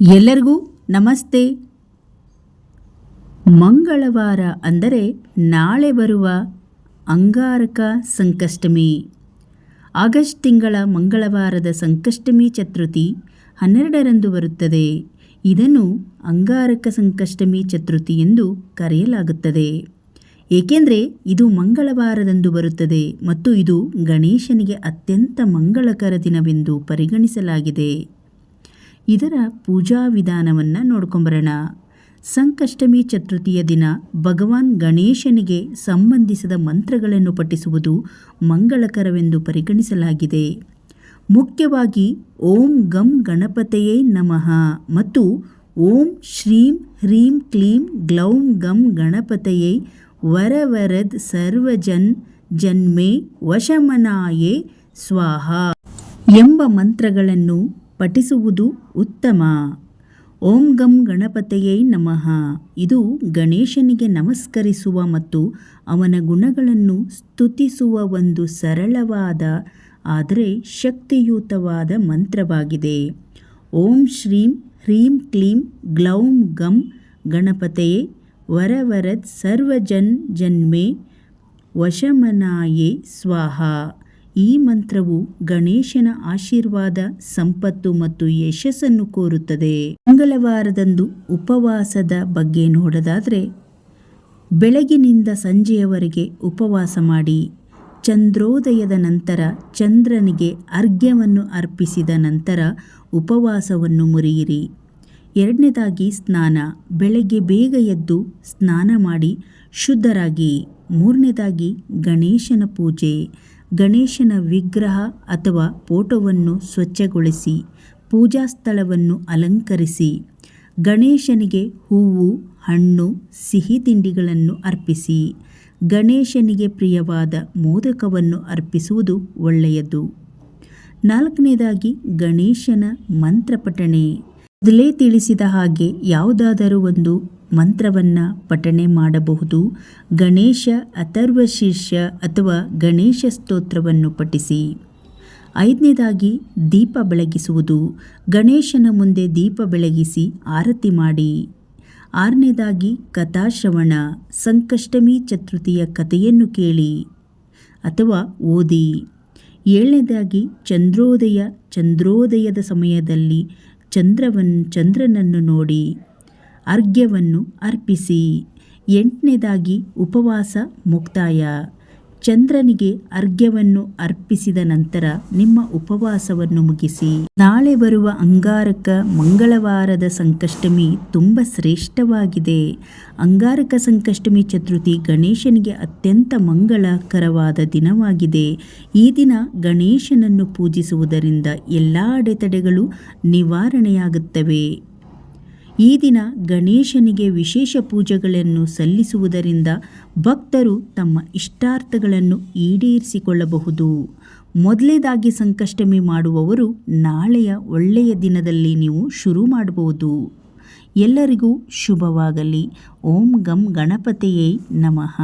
ಎಲ್ಲರಿಗೂ ನಮಸ್ತೆ. ಮಂಗಳವಾರ ಅಂದರೆ ನಾಳೆ ಬರುವ ಅಂಗಾರಕ ಸಂಕಷ್ಟಮಿ. ಆಗಸ್ಟ್ ತಿಂಗಳ ಮಂಗಳವಾರದ ಸಂಕಷ್ಟಮಿ ಚತುರ್ಥಿ ಹನ್ನೆರಡರಂದು ಬರುತ್ತದೆ. ಇದನ್ನು ಅಂಗಾರಕ ಸಂಕಷ್ಟಮಿ ಚತುರ್ಥಿ ಎಂದು ಕರೆಯಲಾಗುತ್ತದೆ. ಏಕೆಂದರೆ ಇದು ಮಂಗಳವಾರದಂದು ಬರುತ್ತದೆ ಮತ್ತು ಇದು ಗಣೇಶನಿಗೆ ಅತ್ಯಂತ ಮಂಗಳಕರ ದಿನವೆಂದು ಪರಿಗಣಿಸಲಾಗಿದೆ. ಇದರ ಪೂಜಾ ವಿಧಾನವನ್ನು ನೋಡ್ಕೊಂಬರೋಣ. ಸಂಕಷ್ಟಮಿ ಚತುರ್ಥಿಯ ದಿನ ಭಗವಾನ್ ಗಣೇಶನಿಗೆ ಸಂಬಂಧಿಸಿದ ಮಂತ್ರಗಳನ್ನು ಪಠಿಸುವುದು ಮಂಗಳಕರವೆಂದು ಪರಿಗಣಿಸಲಾಗಿದೆ. ಮುಖ್ಯವಾಗಿ ಓಂ ಗಂ ಗಣಪತೆಯೇ ನಮಃ ಮತ್ತು ಓಂ ಶ್ರೀಂ ಹ್ರೀಂ ಕ್ಲೀಂ ಗ್ಲೌಂ ಗಂ ಗಣಪತೆಯೇ ವರವರದ್ ಸರ್ವಜನ್ ಜನ್ಮೇ ವಶಮನಾಯೇ ಸ್ವಾಹ ಎಂಬ ಮಂತ್ರಗಳನ್ನು ಪಠಿಸುವುದು ಉತ್ತಮ. ಓಂ ಗಂ ಗಣಪತಯೇ ನಮಃ. ಇದು ಗಣೇಶನಿಗೆ ನಮಸ್ಕರಿಸುವ ಮತ್ತು ಅವನ ಗುಣಗಳನ್ನು ಸ್ತುತಿಸುವ ಒಂದು ಸರಳವಾದ, ಆದರೆ ಶಕ್ತಿಯುತವಾದ ಮಂತ್ರವಾಗಿದೆ. ಓಂ ಶ್ರೀಂ ಹ್ರೀಂ ಕ್ಲೀಂ ಗ್ಲೌಂ ಗಂ ಗಣಪತಯೇ. ವರವರದ್ ಸರ್ವಜನ್ ಜನ್ಮೆ. ವಶಮನಾಯೇ ಸ್ವಾಹ. ಈ ಮಂತ್ರವು ಗಣೇಶನ ಆಶೀರ್ವಾದ, ಸಂಪತ್ತು ಮತ್ತು ಯಶಸ್ಸನ್ನು ಕೋರುತ್ತದೆ. ಮಂಗಳವಾರದಂದು ಉಪವಾಸದ ಬಗ್ಗೆ ನೋಡೋದಾದರೆ, ಬೆಳಗಿನಿಂದ ಸಂಜೆಯವರೆಗೆ ಉಪವಾಸ ಮಾಡಿ, ಚಂದ್ರೋದಯದ ನಂತರ ಚಂದ್ರನಿಗೆ ಅರ್ಘ್ಯವನ್ನು ಅರ್ಪಿಸಿದ ನಂತರ ಉಪವಾಸವನ್ನು ಮುರಿಯಿರಿ. ಎರಡನೇದಾಗಿ ಸ್ನಾನ, ಬೆಳಗ್ಗೆ ಬೇಗ ಎದ್ದು ಸ್ನಾನ ಮಾಡಿ ಶುದ್ಧರಾಗಿ. ಮೂರನೇದಾಗಿ ಗಣೇಶನ ಪೂಜೆ ಗಣೇಶನ ವಿಗ್ರಹ ಅಥವಾ ಫೋಟೋವನ್ನು ಸ್ವಚ್ಛಗೊಳಿಸಿ, ಪೂಜಾ ಸ್ಥಳವನ್ನು ಅಲಂಕರಿಸಿ, ಗಣೇಶನಿಗೆ ಹೂವು, ಹಣ್ಣು, ಸಿಹಿ ತಿಂಡಿಗಳನ್ನು ಅರ್ಪಿಸಿ, ಗಣೇಶನಿಗೆ ಪ್ರಿಯವಾದ ಮೋದಕವನ್ನು ಅರ್ಪಿಸುವುದು ಒಳ್ಳೆಯದು. ನಾಲ್ಕನೇದಾಗಿ, ಗಣೇಶನ ಮಂತ್ರಪಠಣೆ. ಮೊದಲೇ ತಿಳಿಸಿದ ಹಾಗೆ ಯಾವುದಾದರೂ ಒಂದು ಮಂತ್ರವನ್ನು ಪಠಣೆ ಮಾಡಬಹುದು. ಗಣೇಶ ಅಥರ್ವ ಶೀರ್ಷ ಅಥವಾ ಗಣೇಶ ಸ್ತೋತ್ರವನ್ನು ಪಠಿಸಿ. ಐದನೇದಾಗಿ ದೀಪ ಬೆಳಗಿಸುವುದು. ಗಣೇಶನ ಮುಂದೆ ದೀಪ ಬೆಳಗಿಸಿ ಆರತಿ ಮಾಡಿ. ಆರನೇದಾಗಿ ಕಥಾಶ್ರವಣ, ಸಂಕಷ್ಟಮಿ ಚತುರ್ಥಿಯ ಕಥೆಯನ್ನು ಕೇಳಿ ಅಥವಾ ಓದಿ. ಏಳನೇದಾಗಿ ಚಂದ್ರೋದಯ, ಚಂದ್ರೋದಯದ ಸಮಯದಲ್ಲಿ ಚಂದ್ರವನ್, ಚಂದ್ರನನ್ನು ನೋಡಿ. ಅರ್ಘ್ಯವನ್ನು ಅರ್ಪಿಸಿ. ಎಂಟನೇದಾಗಿ ಉಪವಾಸ ಮುಕ್ತಾಯ. ಚಂದ್ರನಿಗೆ ಅರ್ಘ್ಯವನ್ನು ಅರ್ಪಿಸಿದ ನಂತರ ನಿಮ್ಮ ಉಪವಾಸವನ್ನು ಮುಗಿಸಿ. ನಾಳೆ ಬರುವ ಅಂಗಾರಕ ಮಂಗಳವಾರದ ಸಂಕಷ್ಟಮಿ ತುಂಬ ಶ್ರೇಷ್ಠವಾಗಿದೆ. ಅಂಗಾರಕ ಸಂಕಷ್ಟಮಿ ಚತುರ್ಥಿ ಗಣೇಶನಿಗೆ ಅತ್ಯಂತ ಮಂಗಳಕರವಾದ ದಿನವಾಗಿದೆ. ಈ ದಿನ ಗಣೇಶನನ್ನು ಪೂಜಿಸುವುದರಿಂದ ಎಲ್ಲ ಅಡೆತಡೆಗಳು ನಿವಾರಣೆಯಾಗುತ್ತವೆ. ಈ ದಿನ ಗಣೇಶನಿಗೆ ವಿಶೇಷ ಪೂಜೆಗಳನ್ನು ಸಲ್ಲಿಸುವುದರಿಂದ ಭಕ್ತರು ತಮ್ಮ ಇಷ್ಟಾರ್ಥಗಳನ್ನು ಈಡೇರಿಸಿಕೊಳ್ಳಬಹುದು. ಮೊದಲೇದಾಗಿ ಸಂಕಷ್ಟಮಿ ಮಾಡುವವರು ನಾಳೆಯ ಒಳ್ಳೆಯ ದಿನದಲ್ಲಿ ನೀವು ಶುರು ಮಾಡಬಹುದು. ಎಲ್ಲರಿಗೂ ಶುಭವಾಗಲಿ. ಓಂ ಗಂ ಗಣಪತಿಯೇ ನಮಃ.